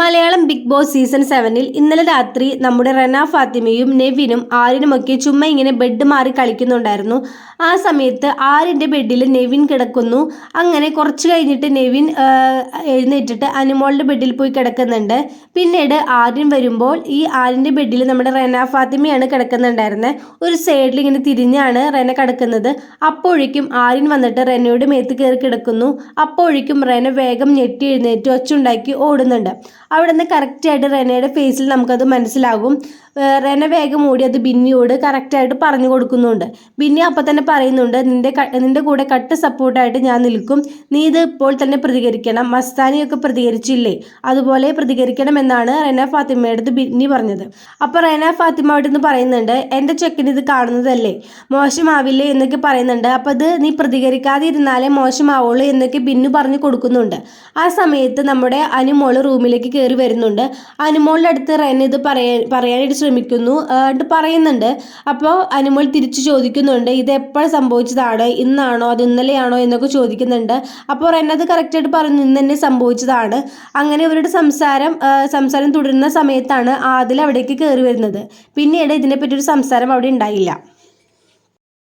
Malayalam big boss season സെവനിൽ ഇന്നലെ രാത്രി നമ്മുടെ റന ഫാത്തിമയും നെവിനും ആര്യനുമൊക്കെ ചുമ്മാ ഇങ്ങനെ ബെഡ് മാറി കളിക്കുന്നുണ്ടായിരുന്നു. ആ സമയത്ത് ആര്യന്റെ ബെഡിൽ നെവിൻ കിടക്കുന്നു. അങ്ങനെ കുറച്ച് കഴിഞ്ഞിട്ട് നെവിൻ എഴുന്നേറ്റിട്ട് അനുമോളുടെ ബെഡിൽ പോയി കിടക്കുന്നുണ്ട്. പിന്നീട് ആര്യൻ വരുമ്പോൾ ഈ ആര്യന്റെ ബെഡിൽ നമ്മുടെ റന ഫാത്തിമയാണ് കിടക്കുന്നുണ്ടായിരുന്നത് ഒരു സൈഡിൽ ഇങ്ങനെ തിരിഞ്ഞാണ് റന കിടക്കുന്നത്. അപ്പോഴേക്കും ആര്യൻ വന്നിട്ട് റെനയുടെ മേത്ത് കയറി കിടക്കുന്നു. അപ്പോഴേക്കും റെന വേഗം ഞെട്ടി എഴുന്നേറ്റ് ഒച്ചുണ്ടാക്കി ഓടുന്നുണ്ട്. അവിടെ നിന്ന് കറക്റ്റായിട്ട് റെനയുടെ ഫേസിൽ നമുക്കത് മനസ്സിലാകും. റെന വേഗം ഓടി അത് ബിന്നിയോട് കറക്റ്റായിട്ട് പറഞ്ഞു കൊടുക്കുന്നുണ്ട്. ബിന്നി അപ്പം തന്നെ പറയുന്നുണ്ട് നിന്റെ നിന്റെ കൂടെ കട്ട് സപ്പോർട്ടായിട്ട് ഞാൻ നിൽക്കും. നീ ഇത് ഇപ്പോൾ തന്നെ പ്രതികരിക്കണം. മസ്താനിയൊക്കെ പ്രതികരിച്ചില്ലേ? അതുപോലെ പ്രതികരിക്കണം എന്നാണ് റെന ഫാത്തിമയുടെ അടുത്ത് ബിന്നി പറഞ്ഞത്. അപ്പോൾ റെന ഫാത്തിമ അവിടെ നിന്ന് പറയുന്നുണ്ട് എന്റെ ചെക്കൻ ഇത് കാണുന്നതല്ലേ? മോശമാവില്ലേ? എന്നൊക്കെ പറയുന്നുണ്ട്. അപ്പം അത് നീ പ്രതികരിക്കാതെ ഇരുന്നാലേ മോശമാവുള്ളൂ എന്നൊക്കെ ബിന്നു പറഞ്ഞു കൊടുക്കുന്നുണ്ട്. ആ സമയത്ത് നമ്മുടെ അനുമോൾ റൂമിലേക്ക് കയറി വരുന്നുണ്ട്. അനുമോളുടെ അടുത്ത് റെൻ ഇത് പറയാൻ പറയാനായിട്ട് ശ്രമിക്കുന്നു. എന്നിട്ട് പറയുന്നുണ്ട്. അപ്പോൾ അനുമോൾ തിരിച്ചു ചോദിക്കുന്നുണ്ട് ഇത് എപ്പോഴും സംഭവിച്ചതാണ്? ഇന്നാണോ? അത് ഇന്നലെയാണോ? എന്നൊക്കെ ചോദിക്കുന്നുണ്ട്. അപ്പോൾ റെൻ അത് കറക്റ്റായിട്ട് പറഞ്ഞു ഇന്ന് തന്നെ സംഭവിച്ചതാണ്. അങ്ങനെ ഇവരുടെ സംസാരം സംസാരം തുടരുന്ന സമയത്താണ് ആദിൽ അവിടേക്ക് കയറി വരുന്നത്. പിന്നീട് ഇതിനെപ്പറ്റി ഒരു സംസാരം അവിടെ ഉണ്ടായില്ല.